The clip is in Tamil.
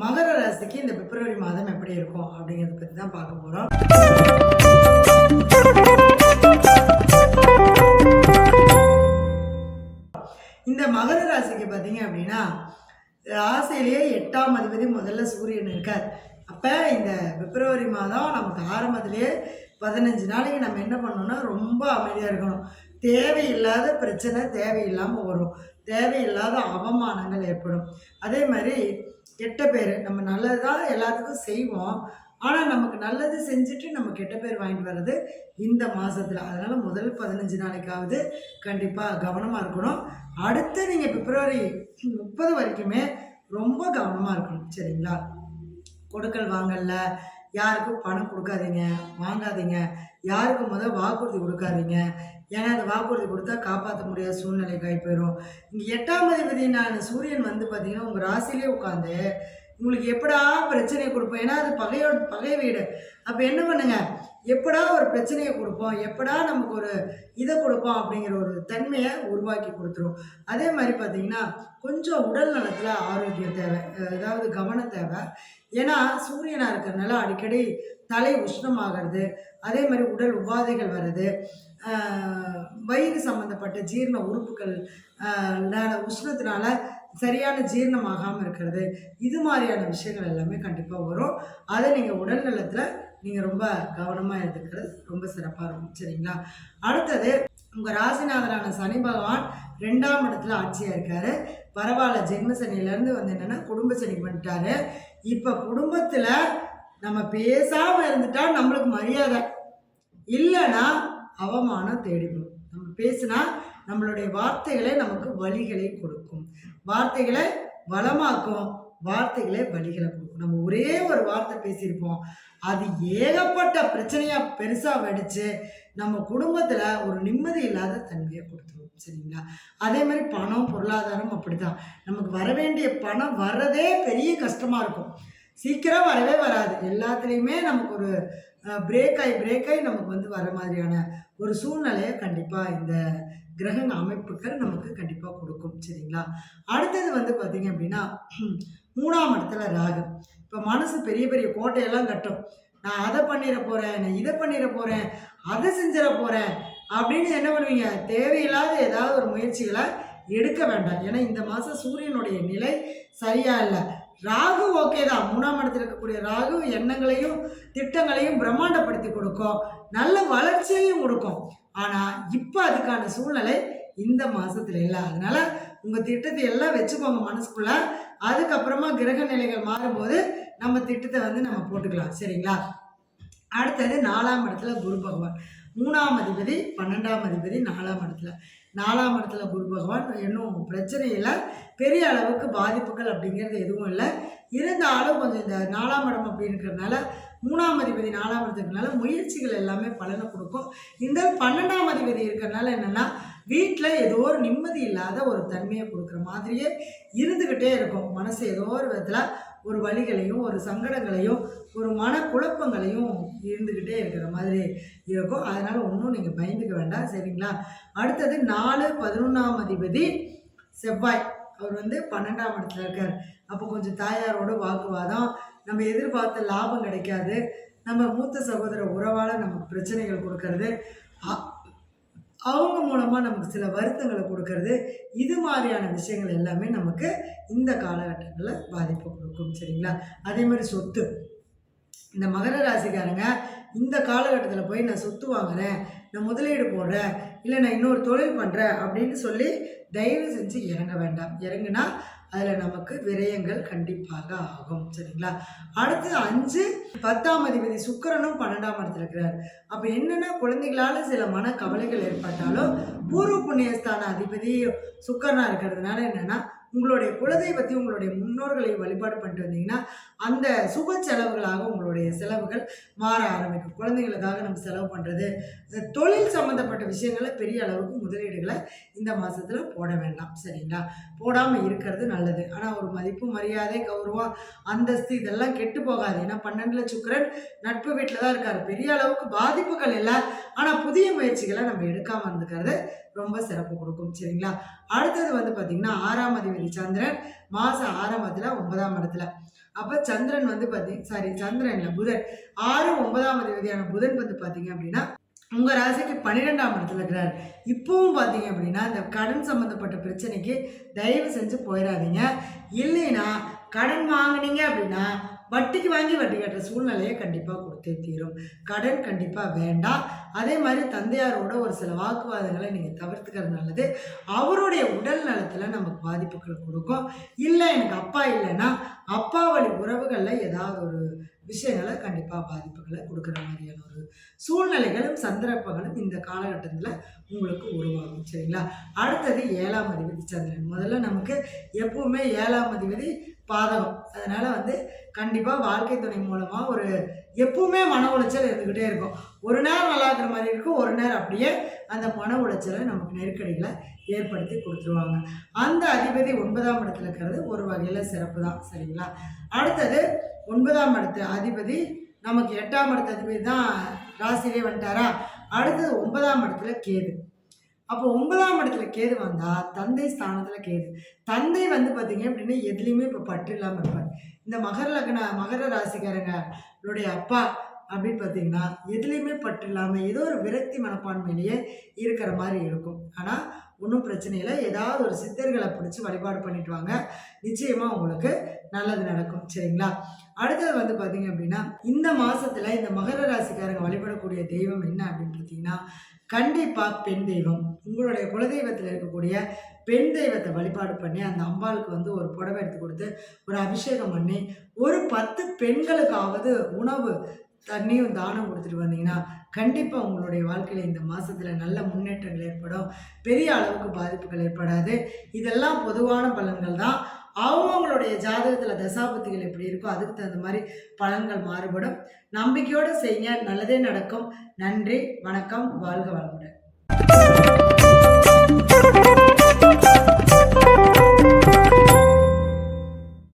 மகர ராசிக்கு இந்த பிப்ரவரி மாதம் எப்படி இருக்கும் அப்படிங்கிறத பற்றி தான் பார்க்க போகிறோம் இந்த மகர ராசிக்கு பார்த்தீங்க அப்படின்னா ராசியிலேயே எட்டாம் அதிபதி முதல்ல சூரியன் இருக்கார். அப்போ இந்த பிப்ரவரி மாதம் நமக்கு ஆரம்பத்திலேயே பதினஞ்சு நாளைக்கு நம்ம என்ன பண்ணோம்னா ரொம்ப அமைதியாக இருக்கணும். தேவையில்லாத பிரச்சனை தேவையில்லாமல் வரும். தேவையில்லாத அவமானங்கள் ஏற்படும். அதே மாதிரி கெட்ட பேர். நம்ம நல்லது தான் எல்லாத்துக்கும் செய்வோம். ஆனால் நமக்கு நல்லது செஞ்சுட்டு நம்ம கெட்ட பேர் வாங்கிட்டு வர்றது இந்த மாதத்தில் அதனால் முதல் பதினஞ்சு நாளைக்காவது கண்டிப்பாக கவனமாக இருக்கணும். அடுத்து நீங்கள் பிப்ரவரி முப்பது வரைக்குமே ரொம்ப கவனமாக இருக்கணும். சரிங்களா? கொடுக்கல் வாங்கல்ல. யாருக்கும் பணம் கொடுக்காதீங்க. வாங்காதீங்க. யாருக்கும் முதல் வாக்குறுதி கொடுக்காதீங்க. ஏன்னா அந்த வாக்குறுதி கொடுத்தா காப்பாற்ற முடியாத சூழ்நிலை கை போயிடும் இங்கே எட்டாம் அதிபதி நான் சூரியன் வந்து பார்த்தீங்கன்னா உங்கள் ராசிலே உட்காந்து உங்களுக்கு எப்படா பிரச்சனையை கொடுப்போம்? ஏன்னா அது பகையோட பகை வீடு. அப்போ என்ன பண்ணுங்க? எப்படா ஒரு பிரச்சனையை கொடுப்போம்? எப்படா நமக்கு ஒரு இதை கொடுப்போம் அப்படிங்கிற ஒரு தன்மையை உருவாக்கி கொடுத்துரும். அதே மாதிரி பார்த்தீங்கன்னா கொஞ்சம் உடல் நலத்தில் ஆரோக்கியம் தேவை. அதாவது கவனம் தேவை. ஏன்னா சூரியனாக இருக்கிறதுனால அடிக்கடி தலை உஷ்ணமாகிறது அதே மாதிரி உடல் உபாதைகள் வருது வயிறு சம்மந்தப்பட்ட ஜீரண உறுப்புகள் உஷ்ணத்தினால சரியான ஜீரணமாகாமல் இருக்கிறது. இது மாதிரியான விஷயங்கள் எல்லாமே கண்டிப்பாக வரும். அதை நீங்கள் உடல் நலத்தில் நீங்கள் ரொம்ப கவனமாக எடுத்துக்கிறது ரொம்ப சிறப்பாக இருக்கும். சரிங்களா? அடுத்தது உங்கள் ராசிநாதனான சனி பகவான் ரெண்டாம் இடத்துல ஆட்சியாக இருக்காரு. பரவாயில்ல ஜென்ம சனியிலேருந்து வந்து என்னென்னா குடும்ப சனிக்கு வந்துட்டாரு. இப்போ குடும்பத்தில் நம்ம பேசாமல் இருந்துட்டால் நம்மளுக்கு மரியாதை. இல்லைன்னா அவமானம் தேடிடும் நம்ம பேசினா நம்மளுடைய வார்த்தைகளை நமக்கு வழிகளை கொடுக்கும். வார்த்தைகளை வளமாக்கும் வார்த்தைகளே வழிகளை கொடுக்கும். நம்ம ஒரே ஒரு வார்த்தை பேசியிருப்போம். அது ஏகப்பட்ட பிரச்சனையாக பெருசாக வெடித்து நம்ம குடும்பத்தில் ஒரு நிம்மதி இல்லாத தன்மையை கொடுத்துரும். சரிங்களா? அதே மாதிரி பணம் பொருளாதாரம் அப்படிதான். நமக்கு வர வேண்டிய பணம் வர்றதே பெரிய கஷ்டமாக இருக்கும். சீக்கிரம் வரவே வராது. எல்லாத்துலேயுமே நமக்கு ஒரு பிரேக் ஆகி பிரேக் ஆகி நமக்கு வந்து வர மாதிரியான ஒரு சூழ்நிலையை கண்டிப்பாக இந்த கிரக அமைப்புகள் நமக்கு கண்டிப்பாக கொடுக்கும். சரிங்களா? அடுத்தது வந்து பார்த்திங்க அப்படின்னா மூணாம் இடத்துல ராகு. இப்போ மனசு பெரிய பெரிய கோட்டையெல்லாம் கட்டும். நான் அதை பண்ணிட போகிறேன் நான் இதை பண்ணிட போகிறேன் அதை செஞ்சிட போகிறேன் அப்படின்னு என்ன பண்ணுவீங்க? தேவையில்லாத ஏதாவது ஒரு முயற்சிகளை எடுக்க வேண்டாம். ஏன்னா இந்த மாதம் சூரியனுடைய நிலை சரியாக இல்லை. ராகு ஓகே தான். மூணாம் இடத்துல இருக்கக்கூடிய ராகு எண்ணங்களையும் திட்டங்களையும் பிரம்மாண்டப்படுத்தி கொடுக்கும். நல்ல வளர்ச்சியையும் கொடுக்கும். ஆனால் இப்போ அதுக்கான சூழ்நிலை இந்த மாதத்துல இல்லை. அதனால் உங்கள் திட்டத்தை எல்லாம் வச்சுக்கோங்க மனசுக்குள்ள. அதுக்கப்புறமா கிரக நிலைகள் மாறும்போது நம்ம திட்டத்தை வந்து நம்ம போட்டுக்கலாம். சரிங்களா? அடுத்தது நாலாம் இடத்துல குரு பகவான். மூணாம் அதிபதி பன்னெண்டாம் அதிபதி நாலாம் இடத்துல. நாலாம் இடத்துல குரு பகவான் இன்னும் பிரச்சனை இல்லை பெரிய அளவுக்கு பாதிப்புகள் அப்படிங்கிறது எதுவும் இல்லை. இருந்தாலும் கொஞ்சம் இந்த நாலாம் இடம் அப்படின்றதுனால மூணாம் அதிபதி நாலாம் இடத்துக்குனால முயற்சிகள் எல்லாமே பலனை கொடுக்கும். இந்த பன்னெண்டாம் அதிபதி இருக்கிறதுனால என்னென்னா வீட்டில் ஏதோ ஒரு நிம்மதி இல்லாத ஒரு தன்மையை கொடுக்குற மாதிரியே இருந்துக்கிட்டே இருக்கும். மனசு ஏதோ ஒரு விதத்தில் ஒரு வழிகளையும் ஒரு சங்கடங்களையும் ஒரு மனக்குழப்பங்களையும் இருந்துக்கிட்டே இருக்கிற மாதிரி இருக்கும். அதனால் ஒன்றும் நீங்கள் பயந்துக்க வேண்டாம். சரிங்களா? அடுத்தது நாலு பதினொன்றாம் அதிபதி செவ்வாய். அவர் வந்து பன்னெண்டாம் இடத்துல இருக்கார். அப்போ கொஞ்சம் தாயாரோட வாக்குவாதம். நம்ம எதிர்பார்த்த லாபம் கிடைக்காது. நம்ம மூத்த சகோதர உறவால் நமக்கு பிரச்சனைகள் கொடுக்கறது. அவங்க மூலமாக நமக்கு சில வருத்தங்களை கொடுக்கறது. இது மாதிரியான விஷயங்கள் எல்லாமே நமக்கு இந்த காலகட்டங்களில் பாதிப்பு கொடுக்கும். சரிங்களா? அதே மாதிரி சொத்து. இந்த மகர ராசிக்காரங்க இந்த காலகட்டத்தில் போய் நான் சொத்து வாங்குறேன் நான் முதலீடு போடுறேன் இல்லை நான் இன்னொரு தொழில் பண்ணுறேன் அப்படின்னு சொல்லி தயவு செஞ்சு இறங்க வேண்டாம். இறங்குனா அதில் நமக்கு விரயங்கள் கண்டிப்பாக ஆகும். சரிங்களா? அடுத்து அஞ்சு பத்தாம் அதிபதி சுக்கரனும் பன்னெண்டாம் இடத்துல இருக்கிறார். அப்போ என்னென்னா குழந்தைகளால் சில மன கவலைகள் ஏற்பட்டாலும் பூர்வ புண்ணியஸ்தான அதிபதி சுக்கரனாக இருக்கிறதுனால என்னென்னா உங்களுடைய குலதெய்வத்தையும் உங்களுடைய முன்னோர்களை வழிபாடு பண்ணிட்டு வந்தீங்கன்னா அந்த சுப செலவுகளாக உங்களுடைய செலவுகள் மாற ஆரம்பிக்கும். குழந்தைகளுக்காக நம்ம செலவு பண்ணுறது தொழில் சம்மந்தப்பட்ட விஷயங்களை பெரிய அளவுக்கு முதலீடுகளை இந்த மாதத்தில் போட வேண்டாம். சரிங்களா? போடாமல் இருக்கிறது நல்லது. ஆனால் ஒரு மதிப்பு மரியாதை கௌரவம் அந்தஸ்து இதெல்லாம் கெட்டு போகாது. ஏன்னா பன்னெண்டில் சுக்கிரன் நட்பு வீட்டில் தான் இருக்கார். பெரிய அளவுக்கு பாதிப்புகள் இல்லை. ஆனால் புதிய முயற்சிகளை நம்ம எடுக்காமல் இருந்துக்கிறது ரொம்ப சிறப்பு கொடுக்கும் சரிங்களா? அடுத்தது வந்து பார்த்தீங்கன்னா ஆறாம் அதிபதி சந்திரன் மாதம் ஆறாம் ஆரம்பத்தில் ஒன்பதாம் இடத்துல. அப்போ சந்திரன் வந்து பார்த்தீங்க சாரி சந்திரன் இல்லை புதன். ஆறு ஒன்பதாம் அதிபதியான புதன் வந்து பார்த்தீங்க அப்படின்னா உங்கள் ராசிக்கு பன்னிரெண்டாம் இடத்துல இருக்கிறார். இப்போவும் பார்த்தீங்க அப்படின்னா இந்த கடன் சம்மந்தப்பட்ட பிரச்சனைக்கு தயவு செஞ்சு போயிடாதீங்க. இல்லைன்னா கடன் வாங்கினீங்க அப்படின்னா வட்டிக்கு வாங்கி வட்டி கட்டுற சூழ்நிலையை கண்டிப்பாக கொடுத்தே தீரும். கடன் கண்டிப்பாக வேண்டாம். அதே மாதிரி தந்தையாரோட ஒரு சில வாக்குவாதங்களை நீங்கள் தவிர்த்துக்கிறது நல்லது. அவருடைய உடல் நலத்தில் நமக்கு பாதிப்புகளை கொடுக்கும். இல்லை எனக்கு அப்பா இல்லைன்னா அப்பா வழி உறவுகளில் ஏதாவது ஒரு விஷயங்களை கண்டிப்பாக பாதிப்புகளை கொடுக்குற மாதிரியான ஒரு சூழ்நிலைகளும் சந்தர்ப்பங்களும் இந்த காலகட்டத்தில் உங்களுக்கு உருவாகும். சரிங்களா? அடுத்தது ஏழாம் அதிபதி சந்திரன். முதல்ல நமக்கு எப்பவுமே ஏழாம் அதிபதி பாதகம். அதனால் வந்து கண்டிப்பாக வாழ்க்கை துணை மூலமாக ஒரு எப்பவுமே மன உளைச்சல் இருந்துக்கிட்டே இருக்கும். ஒரு நேரம் நல்லா இருக்கிற மாதிரி இருக்கும் ஒரு நேரம் அப்படியே அந்த மன உளைச்சலை நமக்கு நெருக்கடிகளை ஏற்படுத்தி கொடுத்துருவாங்க. அந்த அதிபதி ஒன்பதாம் இடத்துல இருக்கிறது ஒரு வகையில் சிறப்பு தான் சரிங்களா? அடுத்தது ஒன்பதாம் இடத்து அதிபதி நமக்கு எட்டாம் இடத்து அதிபதி தான் ராசிலே வந்துட்டாரா? அடுத்தது ஒன்பதாம் இடத்துல கேது. அப்போ ஒன்பதாம் இடத்துல கேது வந்தால் தந்தை ஸ்தானத்தில் கேது. தந்தை வந்து பார்த்தீங்க அப்படின்னா எதுலேயுமே இப்போ பற்று இல்லாமல் இருப்பார். இந்த மகர லக்ன மகர ராசிக்காரங்களுடைய அப்பா அப்படின்னு பார்த்தீங்கன்னா எதுலேயுமே பற்று இல்லாமல் ஏதோ ஒரு விரக்தி மனப்பான்மையிலேயே இருக்கிற மாதிரி இருக்கும். ஆனால் ஒன்றும் பிரச்சனை இல்லை. ஏதாவது ஒரு சித்தர்களை பிடிச்சி வழிபாடு பண்ணிட்டு வாங்க. நிச்சயமாக உங்களுக்கு நல்லது நடக்கும். சரிங்களா? அடுத்தது வந்து பார்த்தீங்க அப்படின்னா இந்த மாதத்தில் இந்த மகர ராசிக்காரங்க வழிபடக்கூடிய தெய்வம் என்ன அப்படின்னு பார்த்தீங்கன்னா கண்டிப்பாக பெண் தெய்வம். உங்களுடைய குலதெய்வத்தில் இருக்கக்கூடிய பெண் தெய்வத்தை வழிபாடு பண்ணி அந்த அம்பாளுக்கு வந்து ஒரு புடவை எடுத்து கொடுத்து ஒரு அபிஷேகம் பண்ணி ஒரு பத்து பெண்களுக்காவது உணவு தண்ணியும் தானம் கொடுத்துட்டு வந்தீங்கன்னா கண்டிப்பாக உங்களுடைய வாழ்க்கையில் இந்த மாதத்தில் நல்ல முன்னேற்றங்கள் ஏற்படும். பெரிய அளவுக்கு பாதிப்புகள் ஏற்படாது. இதெல்லாம் பொதுவான பலன்கள் தான். அவங்கவுங்களுடைய ஜாதகத்தில் தசாபத்திகள் எப்படி இருக்கோ அதுக்கு தகுந்த மாதிரி பலன்கள் மாறுபடும். நம்பிக்கையோடு செய்ய நல்லதே நடக்கும். நன்றி வணக்கம் வாழ்க வளமுடன்.